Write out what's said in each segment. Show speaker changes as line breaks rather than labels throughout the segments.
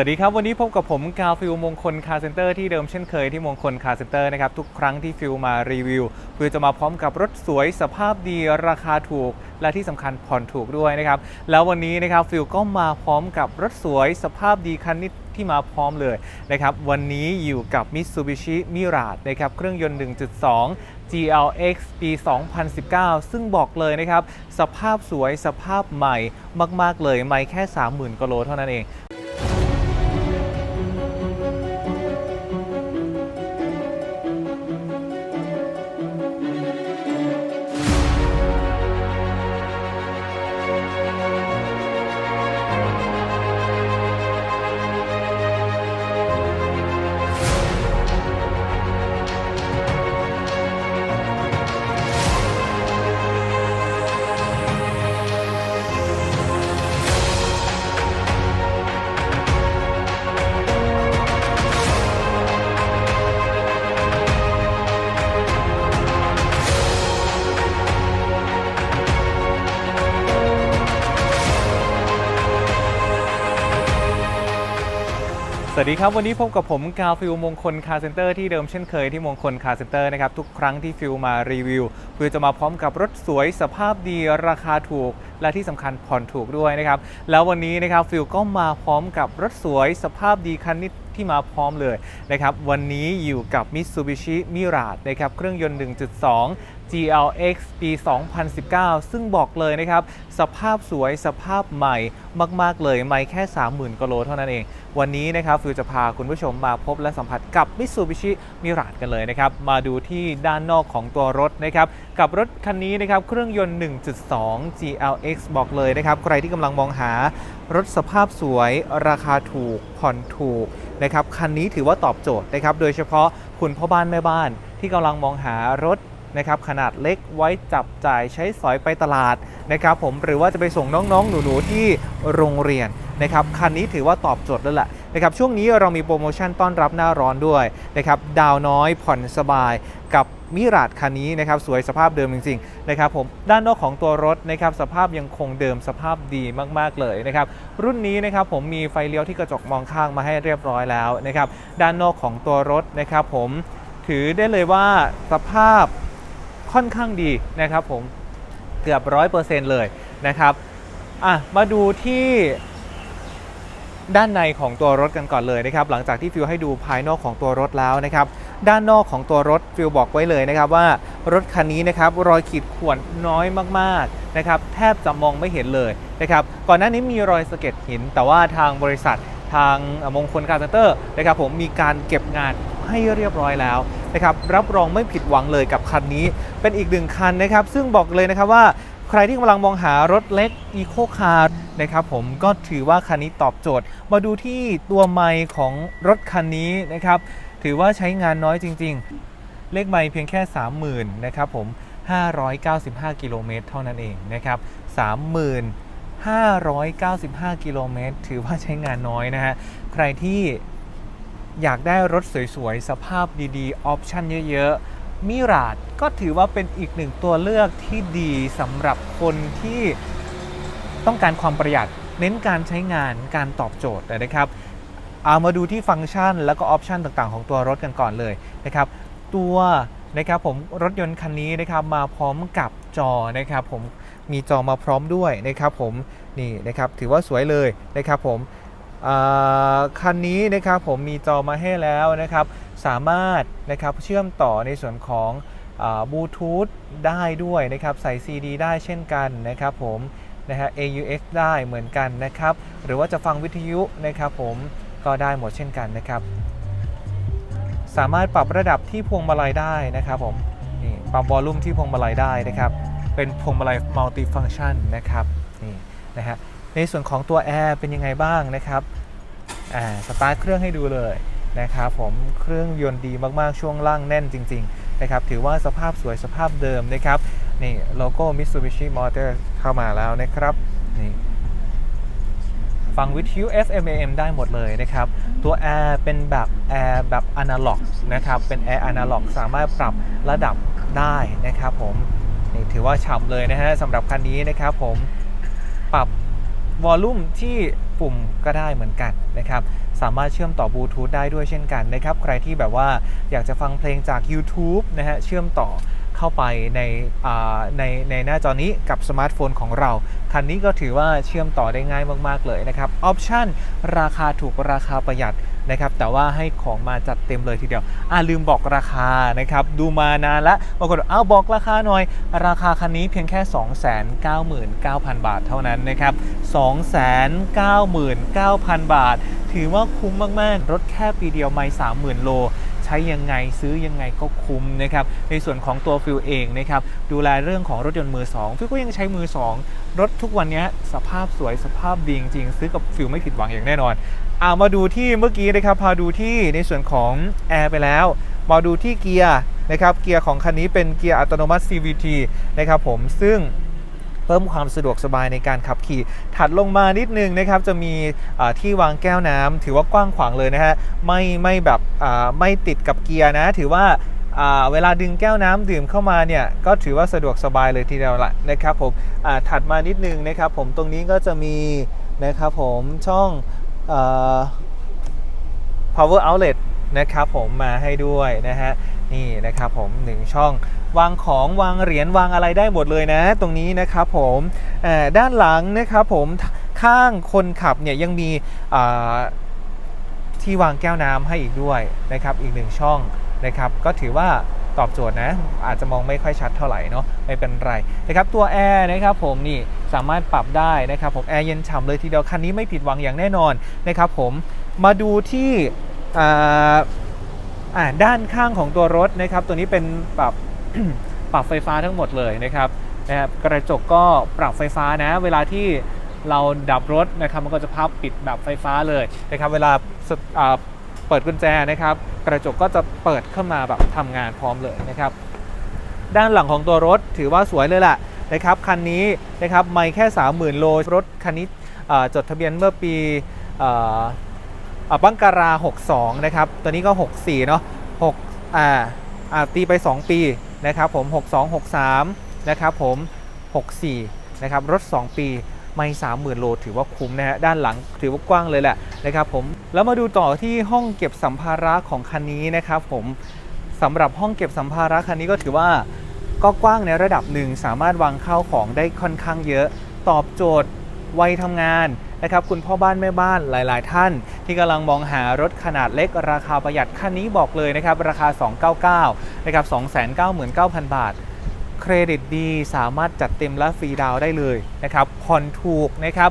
วัสดีครับ วันนี้พบกับผมกาวฟิลมงคลคาร์เซ็นเตอร์ที่เดิมเช่นเคยที่มงคลคาร์เซ็นเตอร์นะครับ ทุกครั้งที่ฟิลมารีวิวฟิลจะมาพร้อมกับรถสวยสภาพดีราคาถูก และที่สำคัญผ่อนถูกด้วยนะครับ แล้ววันนี้นะครับฟิลก็มาพร้อมกับรถสวยสภาพดีคันนี้ที่มาพร้อมเลยนะครับ วันนี้อยู่กับ Mitsubishi Mirage นะครับเครื่องยนต์ 1.2 GLX ปี 2019 ซึ่งบอกเลยนะครับ สภาพสวยสภาพใหม่มาก ๆ เลย ไม่แค่ 30,000กิโลเท่านั้นเอง วัสดีครับ วันนี้พบกับผมกาวฟิลมงคลคาร์เซ็นเตอร์ที่เดิมเช่นเคยที่มงคลคาร์เซ็นเตอร์นะครับ ทุกครั้งที่ฟิลมารีวิวฟิลจะมาพร้อมกับรถสวยสภาพดีราคาถูก และที่สำคัญผ่อนถูกด้วยนะครับ แล้ววันนี้นะครับฟิลก็มาพร้อมกับรถสวยสภาพดีคันนี้ ที่มาพร้อมเลยนะครับวันนี้อยู่กับ Mitsubishi Mirage นะครับเครื่องยนต์ 1.2 GLX ปี 2019 ซึ่งบอกเลยนะครับ สภาพสวยสภาพใหม่มาก ๆ เลย ไม่แค่ 30,000กิโลเท่านั้นเอง วันนี้นะครับ ฟิวจะพาคุณผู้ชมมาพบและสัมผัสกับ Mitsubishi Mirage กันเลยนะครับ มาดูที่ด้านนอกของตัวรถนะครับ กับรถคันนี้นะครับ เครื่องยนต์ 1.2 GLX บอกเลยนะครับ ใครที่กำลังมองหา รถสภาพสวยราคาถูกผ่อนถูกนะครับคันนี้ถือว่าตอบโจทย์นะครับโดยเฉพาะคุณพ่อบ้านแม่บ้านที่กำลังมองหารถนะครับขนาดเล็กไว้จับจ่ายใช้สอยไปตลาดนะครับผมหรือว่าจะไปส่งน้องๆ หนูๆที่โรงเรียนนะครับคันนี้ถือว่าตอบโจทย์แล้วแหละ นะครับช่วงนี้เรามีโปรโมชั่นต้อนรับหน้าร้อนด้วยนะครับดาวน้อยผ่อนสบายกับมิราดคันนี้นะครับสวยสภาพเดิมจริงๆนะครับผมด้านนอกของตัวรถนะครับสภาพยังคงเดิมสภาพดีมากๆเลยนะครับรุ่นนี้นะครับผมมีไฟเลี้ยวที่กระจกมองข้างมาให้เรียบร้อยแล้วนะครับด้านนอกของตัวรถนะครับผมถือได้เลยว่าสภาพค่อนข้างดีนะครับผมเกือบร้อยเปอร์เซ็นต์เลยนะครับอะมาดูที่ ด้านในของตัวรถกันก่อนเลยนะครับหลังจากที่ฟิวให้ดูภายนอกของตัวรถแล้วนะครับด้านนอกของตัวรถฟิวบอกไว้เลยนะครับว่ารถคันนี้นะครับรอยขีดข่วนน้อยมากๆนะครับแทบจะมองไม่เห็นเลยนะครับก่อนหน้านี้มีรอยสะเก็ดหิน แต่ว่าทางบริษัททางมงคลคาร์เซนเตอร์นะครับผมมีการเก็บงานให้เรียบร้อยแล้วนะครับรับรองไม่ผิดหวังเลยกับคันนี้ เป็นอีกหนึ่งคันนะครับ ซึ่งบอกเลยนะครับว่า ใครที่กำลังมองหารถเล็ก Eco Car นะครับผมก็ถือว่าคันนี้ตอบโจทย์ มาดูที่ตัวไมค์ของรถคันนี้นะครับถือว่าใช้งานน้อยจริง ๆ เลขไมค์เพียงแค่ 30,000นะครับผม595 กิโลเมตรเท่านั้นเองนะครับ30,595 กิโลเมตรถือว่าใช้งานน้อยนะฮะใครที่อยากได้รถสวยๆ สภาพดีๆ ออปชั่นเยอะ ๆ มิราดก็ถือว่าเป็นอีกหนึ่งตัวเลือกที่ดีสำหรับคนที่ต้องการความประหยัด เน้นการใช้งานการตอบโจทย์นะครับ เอามาดูที่ฟังก์ชันแล้วก็ออปชันต่างๆ ของตัวรถกันก่อนเลยนะครับ ตัวนะครับผมรถยนต์คันนี้นะครับมาพร้อมกับจอนะครับผมมีจอมาพร้อมด้วยนะครับผมนี่นะครับถือว่าสวยเลยนะครับผมคันนี้นะครับผมมีจอมาให้แล้วนะครับ สามารถนะครับเชื่อมต่อในส่วนของบลูทูธได้ด้วยนะครับใส่ CD ได้เช่นกันนะครับผมนะฮะ AUX ได้เหมือนกันนะครับ หรือว่าจะฟังวิทยุนะครับผมก็ได้หมดเช่นกันนะครับ สามารถปรับระดับที่พวงมาลัยได้นะครับผมนี่ปรับวอลลุ่มที่พวงมาลัยได้นะครับ เป็นพวงมาลัยมัลติฟังชันนะครับนี่นะฮะในส่วนของตัวแอร์เป็นยังไงบ้างนะครับอ่าสตาร์ทเครื่องให้ดูเลย นะครับผมเครื่องยนต์ดีมากๆช่วงล่างแน่นจริง ๆ นะครับ ถือว่าสภาพสวยสภาพเดิมนะครับนี่โลโก้ Mitsubishi Motors เข้ามาแล้วนะครับนี่ฟังวิทยุ FM AM ได้หมดเลยนะครับ ตัวแอร์เป็นแบบแอร์แบบอนาล็อกนะครับเป็นแอร์อนาล็อกสามารถปรับระดับได้นะครับผมนี่ถือว่าฉ่ำเลยนะฮะสำหรับคันนี้นะครับผมปรับวอลลุ่มที่ ปุ่มก็ได้เหมือนกันนะครับ สามารถเชื่อมต่อบลูทูธได้ด้วยเช่นกันนะครับ ใครที่แบบว่าอยากจะฟังเพลงจาก YouTube นะฮะ เชื่อมต่อเข้าไปในในในหน้าจอนี้กับสมาร์ทโฟนของเรา คันนี้ก็ถือว่าเชื่อมต่อได้ง่ายมาก ๆ เลยนะครับ ออปชั่นราคาถูกราคาประหยัด นะครับแต่ว่าให้ของมาจัดเต็มเลยทีเดียวอ่าลืมบอกราคานะครับดูมานานละบางคนเอกอ้าวบอกราคาหน่อย ราคาคันนี้เพียงแค่ 299,000 บาทเท่านั้นนะครับ299,000 บาท ถือว่าคุ้มมากๆ รถแค่ปีเดียวไม่30,000 โล ใช้ยังไงซื้อยังไงก็คุ้มนะครับในส่วนของตัวฟิลเองนะครับดูแลเรื่องของรถยนต์มือ2ฟิลก็ยังใช้มือ 2 รถทุกวันนี้สภาพสวยสภาพดีจริงๆซื้อกับฟิลไม่ผิดหวังอย่างแน่นอนเอามาดูที่เมื่อกี้นะครับพาดูที่ในส่วนของแอร์ไปแล้ว มาดูที่เกียร์นะครับเกียร์ของคันนี้เป็นเกียร์อัตโนมัติ CVT นะครับผมซึ่ง เพิ่มความสะดวกสบายในการขับขี่ ถัดลงมานิดนึงนะครับจะมีที่วางแก้วน้ำถือว่ากว้างขวางเลยนะฮะไม่ไม่แบบไม่ติดกับเกียร์นะ ถือว่าเวลาดึงแก้วน้ำดื่มเข้ามาเนี่ยก็ถือว่าสะดวกสบายเลยทีเดียวละนะครับผมถัดมานิดนึงนะครับผมตรงนี้ก็จะมีนะครับผมช่องอ power outlet นะครับผมมาให้ด้วยนะฮะนี่นะครับผมหนึ่งช่อง วางของวางเหรียญวางอะไรได้หมดเลยนะ ตรงนี้นะครับผมด้านหลังนะครับผมข้างคนขับเนี่ยยังมีที่วางแก้วน้ำให้อีกด้วยนะครับอีกหนึ่งช่องนะครับก็ถือว่าตอบโจทย์นะอาจจะมองไม่ค่อยชัดเท่าไหร่เนาะไม่เป็นไรนะครับตัวแอร์นะครับผมนี่สามารถปรับได้นะครับผมแอร์เย็นฉ่ำเลยทีเดียวคันนี้ไม่ผิดหวังอย่างแน่นอนนะครับผมมาดูที่ด้านข้างของตัวรถนะครับตัวนี้เป็นปรับ ปรับไฟฟ้าทั้งหมดเลยนะครับนะครับกระจกก็ปรับไฟฟ้านะ เวลาที่เราดับรถนะครับมันก็จะพับปิดแบบไฟฟ้าเลยนะครับเวลาเปิดกุญแจนะครับ กระจกก็จะเปิดเข้ามาแบบทำงานพร้อมเลยนะครับ ด้านหลังของตัวรถถือว่าสวยเลยแหละนะครับคันนี้นะครับไม่แค่ 30,000 โลรถคันนี้จดทะเบียนเมื่อปีออบังการา 62 นะครับ ตัวนี้ก็ 64 เนาะ6อ่าอ่าตีไป 2 ปี นะครับผม 62 63 นะครับผม 64 นะครับ รถ 2 ปีไม่30,000 โล ถือว่าคุ้มนะฮะ ด้านหลังถือว่ากว้างเลยแหละนะครับผม แล้วมาดูต่อที่ห้องเก็บสัมภาระของคันนี้นะครับผมสำหรับห้องเก็บสัมภาระคันนี้ก็ถือว่าก็กว้างในระดับหนึ่งสามารถวางเข้าวของได้ค่อนข้างเยอะ ตอบโจทย์วัยทำงานนะครับคุณพ่อบ้านแม่บ้านหลาย ๆ ท่าน ที่กำลังมองหารถขนาดเล็ก ราคาประหยัดคันนี้บอกเลยนะครับ ราคา 299นะครับ299,000 บาท เครดิตดีสามารถจัดเต็มและฟรีดาวได้เลยนะครับผ่อนถูกนะครับ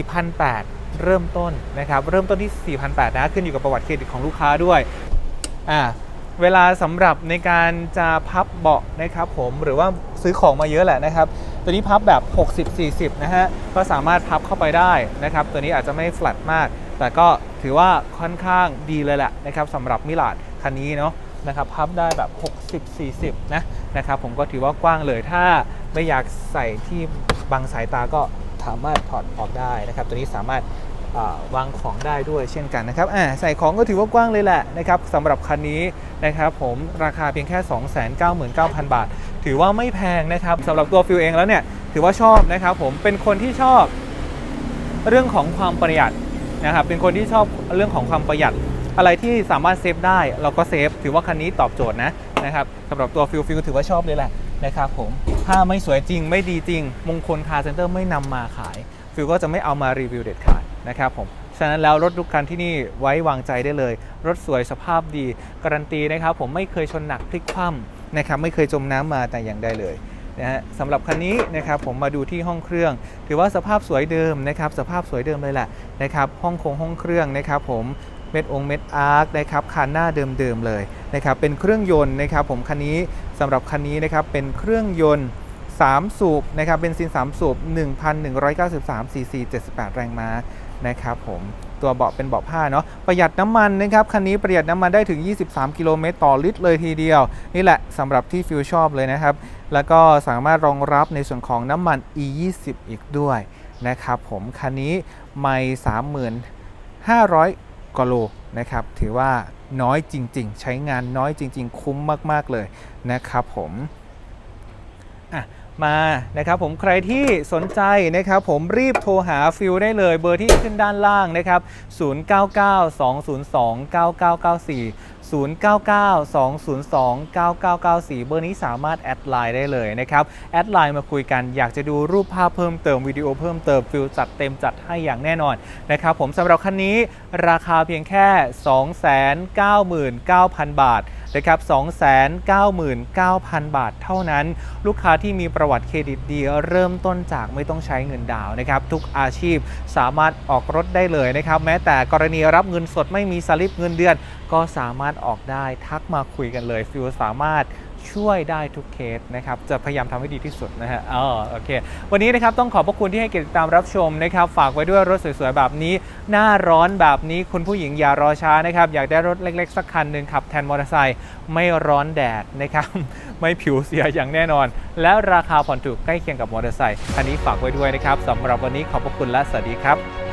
4,800 เริ่มต้นนะครับ เริ่มต้นที่ 4,800 นะ ขึ้นอยู่กับประวัติเครดิตของลูกค้าด้วย อ่า เวลาสำหรับในการจะพับเบาะนะครับผมหรือว่าซื้อของมาเยอะแหละนะครับ ตัวนี้พับแบบ 60-40 นะฮะก็สามารถพับเข้าไปได้นะครับ ตัวนี้อาจจะไม่ฟลัดมาก แต่ก็ถือว่าค่อนข้างดีเลยแหละนะครับสำหรับมิลาดคันนี้เนาะนะครับพับได้แบบ 60-40 นะนะครับ ผมก็ถือว่ากว้างเลยถ้าไม่อยากใส่ที่บังสายตาก็สามารถถอดออกได้นะครับ ตัวนี้สามารถ วางของได้ด้วยเช่นกันนะครับอ่าใส่ของก็ถือว่ากว้างเลยแหละนะครับสำหรับคันนี้นะครับผมราคาเพียงแค่ 299,000 บาท ถือว่าไม่แพงนะครับสำหรับตัวฟิลเองแล้วเนี่ยถือว่าชอบนะครับผมเป็นคนที่ชอบเรื่องของความประหยัดนะครับเป็นคนที่ชอบเรื่องของความประหยัด อะไรที่สามารถเซฟได้เราก็เซฟถือว่าคันนี้ตอบโจทย์นะนะครับสำหรับตัวฟิลฟิลถือว่าชอบเลยแหละนะครับผมถ้าไม่สวยจริงไม่ดีจริง มงคลคาร์เซ็นเตอร์ไม่นำมาขาย ฟิลก็จะไม่เอามารีวิวเด็ดขาด นะครับผมฉะนั้นแล้วรถทุกคันที่นี่ไว้วางใจได้เลย รถสวยสภาพดี การันตีนะครับผมไม่เคยชนหนักพลิกคว่ำนะครับไม่เคยจมน้ำมาแต่อย่างใดเลยนะฮะสำหรับคันนี้นะครับผมมาดูที่ห้องเครื่อง ถือว่าสภาพสวยเดิมนะครับสภาพสวยเดิมเลยแหละนะครับห้องคงห้องเครื่องนะครับผมเม็ดองเม็ดอาร์คนะครับคันหน้าเดิมๆเลยนะครับเป็นเครื่องยนต์นะครับผมคันนี้สำหรับคันนี้นะครับเป็นเครื่องยนต์ 3 สูบนะครับเบนซิน 3 สูบ 1,193ซีซี78 แรงม้า นะครับผมตัวเบาะเป็นเบาะผ้าเนาะประหยัดน้ำมันนะครับคันนี้ประหยัดน้ำมันได้ถึง 23 กิโลเมตรต่อลิตรเลยทีเดียว นี่แหละสำหรับที่ฟิวชอบเลยนะครับ แล้วก็สามารถรองรับในส่วนของน้ำมัน E20 อีกด้วยนะครับผมคันนี้ไม่35,000กว่าโลนะครับถือว่าน้อยจริง ๆ ใช้งานน้อยจริง ๆ คุ้มมาก ๆ เลยนะครับผมอะ มานะครับผมใครที่สนใจนะครับผมรีบโทรหาฟิลได้เลยเบอร์ที่ขึ้นด้านล่างนะครับ 099 202 9994 099-202-9994 เบอร์นี้สามารถแอดไลน์ได้เลยนะครับ แอดไลน์มาคุยกันอยากจะดูรูปภาพเพิ่มเติมวิดีโอเพิ่มเติมฟิลจัดเต็มจัดให้อย่างแน่นอนนะครับผมสำหรับคันนี้ราคาเพียงแค่ 299,000 บาทนะครับ299,000 บาทเท่านั้น ลูกค้าที่มีประวัติเครดิตดีเริ่มต้นจากไม่ต้องใช้เงินดาวน์นะครับ ทุกอาชีพสามารถออกรถได้เลยนะครับ แม้แต่กรณีรับเงินสดไม่มีสลิปเงินเดือน ก็สามารถออกได้ทักมาคุยกันเลยฟิวสามารถช่วยได้ทุกเคสนะครับจะพยายามทำให้ดีที่สุดนะฮะอ๋อโอเค วันนี้นะครับต้องขอบพระคุณที่ให้เกียรติตามรับชมนะครับ ฝากไว้ด้วยรถสวยๆแบบนี้ หน้าร้อนแบบนี้คุณผู้หญิงอย่ารอช้านะครับ อยากได้รถเล็กๆ สักคันหนึ่งขับแทนมอเตอร์ไซค์ไม่ร้อนแดดนะครับ ไม่ผิวเสียอย่างแน่นอน และราคาผ่อนถูกใกล้เคียงกับมอเตอร์ไซค์คันนี้ฝากไว้ด้วยนะครับสำหรับวันนี้ขอบพระคุณและสวัสดีครับ